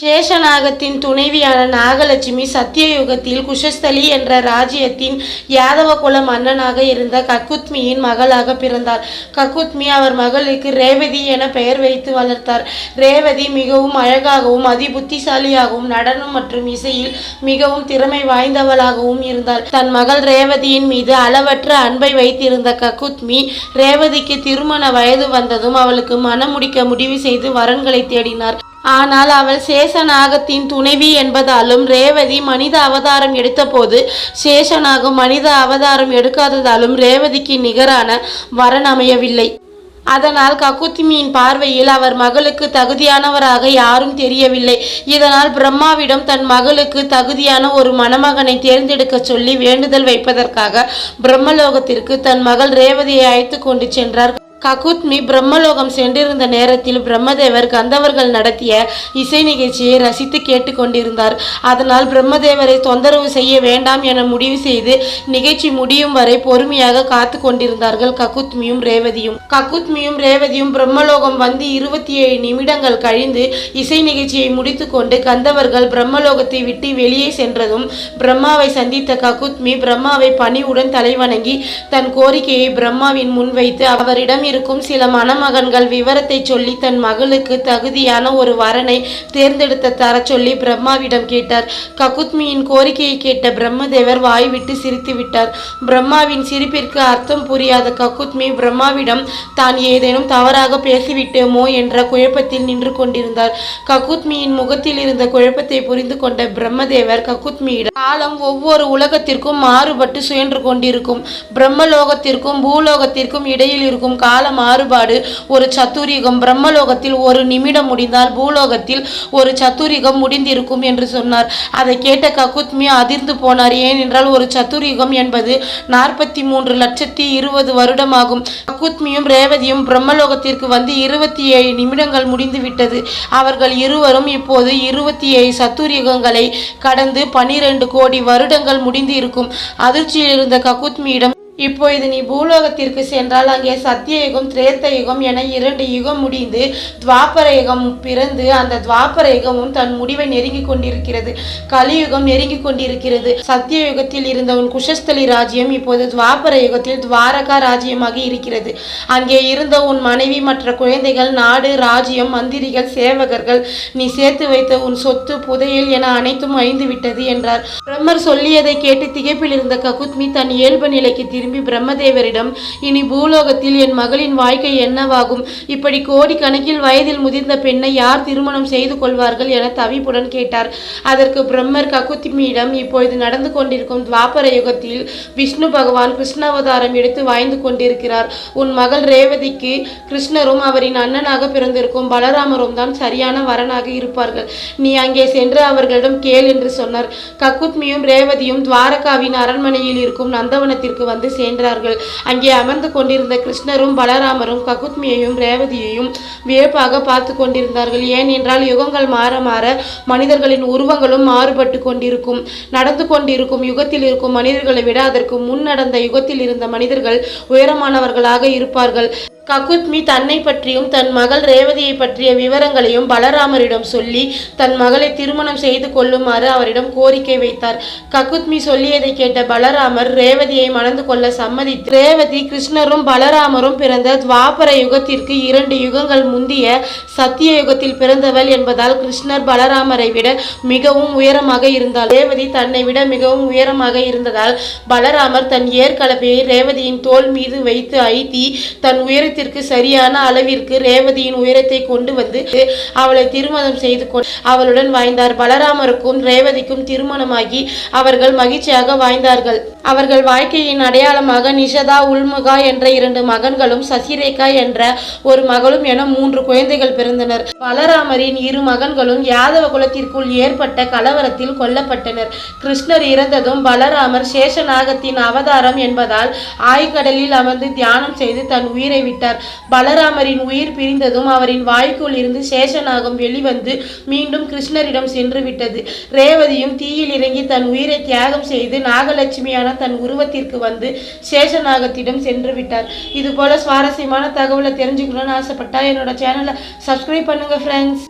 சேஷநாகத்தின் துணைவியான நாகலட்சுமி சத்தியயுகத்தில் குஷஸ்தலி என்ற ராஜ்யத்தின் யாதவ குல மன்னனாக இருந்த கக்குத்மியின் மகளாக பிறந்தார். கக்குத்மி அவர் மகளுக்கு ரேவதி என பெயர் வைத்து வளர்த்தார். ரேவதி மிகவும் அழகாகவும் அதிபுத்திசாலியாகவும் நடனம் மற்றும் இசையில் மிகவும் திறமை வாய்ந்தவளாகவும் இருந்தாள். தன் மகள் ரேவதியின் மீது அளவற்ற அன்பை வைத்திருந்த கக்குத்மி ரேவதிக்கு திருமண வயது வந்ததும் அவளுக்கு மனமுடிக்க முடிவு செய்து வரன்களை தேடினார். ஆனால் அவள் சேஷநாகத்தின் துணைவி என்பதாலும் ரேவதி மனித அவதாரம் எடுத்தபோது சேஷநாகம் மனித அவதாரம் எடுக்காததாலும் ரேவதிக்கு நிகரான வரன் அமையவில்லை. அதனால் கக்குத்திமியின் பார்வையில் அவர் மகளுக்கு தகுதியானவராக யாரும் தெரியவில்லை. இதனால் பிரம்மாவிடம் தன் மகளுக்கு தகுதியான ஒரு மணமகனை தேர்ந்தெடுக்க சொல்லி வேண்டுதல் வைப்பதற்காக பிரம்மலோகத்திற்கு தன் மகள் ரேவதியை அழைத்து கொண்டு சென்றார். ககுத்மி பிரம்மலோகம் சென்றிருந்த நேரத்தில் பிரம்மதேவர் கந்தவர்கள் நடத்திய இசை நிகழ்ச்சியை ரசித்து கேட்டுக்கொண்டிருந்தார். அதனால் பிரம்மதேவரை தொந்தரவு செய்ய வேண்டாம் என முடிவு செய்து நிகழ்ச்சி முடியும் வரை பொறுமையாக காத்து கொண்டிருந்தார்கள் ககுத்மியும் ரேவதியும். ககுத்மியும் ரேவதியும் பிரம்மலோகம் வந்து இருபத்தி ஏழு நிமிடங்கள் கழிந்து இசை நிகழ்ச்சியை முடித்துக்கொண்டு கந்தவர்கள் பிரம்மலோகத்தை விட்டு வெளியே சென்றதும் பிரம்மாவை சந்தித்த ககுத்மி பிரம்மாவை பணிவுடன் தலைவணங்கி தன் கோரிக்கையை பிரம்மாவின் முன் வைத்து அவரிடம் இருக்கும். சில மணமகன்கள் விவரத்தை சொல்லி தன் மகளுக்கு தகுதியான ஒரு வரனை தேர்ந்தெடுத்த தர சொல்லி பிரம்மாவிடம் கேட்டார். ககுத்மியின் கோரிக்கையை கேட்ட பிரம்மதேவர் வாய்விட்டு சிரித்து விட்டார். பிரம்மாவின் சிரிப்பிற்கு அர்த்தம் புரியாத ககுத்மி பிரம்மாவிடம் தான் ஏதேனும் தவறாக பேசிவிட்டோமோ என்ற குழப்பத்தில் நின்று கொண்டிருந்தார். ககுத்மியின் முகத்தில் இருந்த குழப்பத்தை புரிந்து கொண்ட பிரம்மதேவர் ககுத்மியிடம் காலம் ஒவ்வொரு உலகத்திற்கும் மாறுபட்டு சுயன்று கொண்டிருக்கும். பிரம்மலோகத்திற்கும் பூலோகத்திற்கும் இடையில் இருக்கும் கால மாறுபாடு. ஒரு சத்துரிகம் பிரம்மலோகத்தில் ஒரு நிமிடம் முடிந்தால் பூலோகத்தில் ஒரு சத்துரிகம் முடிந்திருக்கும் என்று சொன்னார். அதை கேட்ட ககுத்மி அதிர்ந்து போனார். ஏனென்றால் ஒரு சத்துரிகம் என்பது நாற்பத்தி மூன்று லட்சத்தி இருபது வருடமாகும். ககுத்மியும் ரேவதியும் பிரம்மலோகத்திற்கு வந்து இருபத்தி ஏழு நிமிடங்கள் முடிந்து விட்டது அவர்கள் இருவரும் இப்போது இருபத்தி ஏழு சத்துரிகங்களை கடந்து பனிரெண்டு கோடி வருடங்கள் முடிந்து இருக்கும் அதிர்ச்சியில் இருந்த ககுத்மியிடம் இப்பொழுது நீ பூலோகத்திற்கு சென்றால் அங்கே சத்தியயுகம் திரேத்த யுகம் என இரண்டு யுகம் முடிந்து துவாபர யுகம் பிறந்து அந்த துவாபர யுகமும் தன் முடிவை நெருங்கி கொண்டிருக்கிறது. கலியுகம் நெருங்கி கொண்டிருக்கிறது. சத்திய யுகத்தில் இருந்த உன் குஷஸ்தலி ராஜ்யம் இப்போது துவாபர யுகத்தில் துவாரகா ராஜ்யமாக இருக்கிறது. அங்கே இருந்த உன் மனைவி மற்ற குழந்தைகள் நாடு ராஜ்யம் மந்திரிகள் சேவகர்கள் நீ சேர்த்து வைத்த உன் சொத்து புதையல் என அனைத்தும் அழிந்து விட்டது என்றார். பிரம்மர் சொல்லியதை கேட்டு திகைப்பில் இருந்த ககுத்மி தன் இயல்பு நிலைக்கு திரும்பி பிரம்மதேவரிடம் இனி பூலோகத்தில் என் மகளின் வாழ்க்கை என்னவாகும்? இப்படி கோடிக்கணக்கில் வயதில் முதிர்ந்த பெண்ணை யார் திருமணம் செய்து கொள்வார்கள் என தவிப்புடன் கேட்டார். அதற்கு பிரம்மர் ககுத்மியிடம் இப்பொழுது நடந்து கொண்டிருக்கும் துவாபர யுகத்தில் விஷ்ணு பகவான் கிருஷ்ணாவதாரம் எடுத்து வாய்ந்து கொண்டிருக்கிறார். உன் மகள் ரேவதிக்கு கிருஷ்ணரும் அவரின் அண்ணனாக பிறந்திருக்கும் பலராமரும் தான் சரியான வரனாக இருப்பார்கள். நீ அங்கே சென்று அவர்களிடம் கேள் என்று சொன்னார். கக்குத்மியும் ரேவதியும் துவாரகாவின் அரண்மனையில் இருக்கும் நந்தவனத்திற்கு வந்து சேர்ந்தார்கள். அங்கே அமர்ந்து கொண்டிருந்த கிருஷ்ணரும் பலராமரும் ககுத்மியையும் ரேவதியையும் வியப்பாக பார்த்து கொண்டிருந்தார்கள். ஏனென்றால் யுகங்கள் மாற மாற மனிதர்களின் உருவங்களும் மாறுபட்டு கொண்டிருக்கும். நடந்து கொண்டிருக்கும் யுகத்தில் இருக்கும் மனிதர்களை விட அதற்கு முன் நடந்த யுகத்தில் இருந்த மனிதர்கள் உயரமானவர்களாக இருப்பார்கள். ககுத்மி தன்னை பற்றியும் தன் மகள் ரேவதியை பற்றிய விவரங்களையும் பலராமரிடம் சொல்லி தன் மகளை திருமணம் செய்து கொள்ளுமாறு அவரிடம் கோரிக்கை வைத்தார். ககுத்மி சொல்லியதை கேட்ட பலராமர் ரேவதியை மணந்து கொள்ள சம்மதித்து ரேவதி கிருஷ்ணரும் பலராமரும் பிறந்த துவாபர யுகத்திற்கு இரண்டு யுகங்கள் முந்திய சத்திய யுகத்தில் பிறந்தவள் என்பதால் கிருஷ்ணர் பலராமரை விட மிகவும் உயரமாக இருந்தார். ரேவதி தன்னை விட மிகவும் உயரமாக இருந்ததால் பலராமர் தன் ஏற்கலப்பையை ரேவதியின் தோள் மீது வைத்து ஐத்தி தன் உயரத்திற்கு சரியான அளவிற்கு ரேவதியின் உயரத்தை கொண்டு வந்து அவளை திருமணம் செய்து கொண்டு அவளுடன் வாய்ந்தார் பலராமருக்கும் ரேவதிக்கும் திருமணமாகி அவர்கள் மகிழ்ச்சியாக வாய்ந்தார்கள் அவர்கள் வாழ்க்கையின் அடையாளமாக நிஷதா உல்முகா என்ற இரண்டு மகன்களும் சசிரேகா என்ற ஒரு மகளும் என மூன்று குழந்தைகள் பிறந்தனர். பலராமரின் இரு மகன்களும் யாதவ குலத்திற்குள் ஏற்பட்ட கலவரத்தில் கொல்லப்பட்டனர். கிருஷ்ணர் இறந்ததும் பலராமர் சேஷநாகத்தின் அவதாரம் என்பதால் ஆய்கடலில் அமர்ந்து தியானம் செய்து தன் உயிரை விட்டார். பலராமரின் உயிர் பிரிந்ததும் அவரின் வாய்க்குள் இருந்து சேஷநாகம் வெளிவந்து மீண்டும் கிருஷ்ணரிடம் சென்று விட்டது. ரேவதியும் தீயில் இறங்கி தன் உயிரை தியாகம் செய்து நாகலட்சுமியான தன் உருவத்திற்கு வந்து சேஷநாகத்திடம் சென்று விட்டார். இது போல சுவாரஸ்யமான தகவலை தெரிஞ்சுக்கணும்னு ஆசைப்பட்டா என்னோட சேனலை சப்ஸ்கிரைப் பண்ணுங்க ஃப்ரெண்ட்ஸ்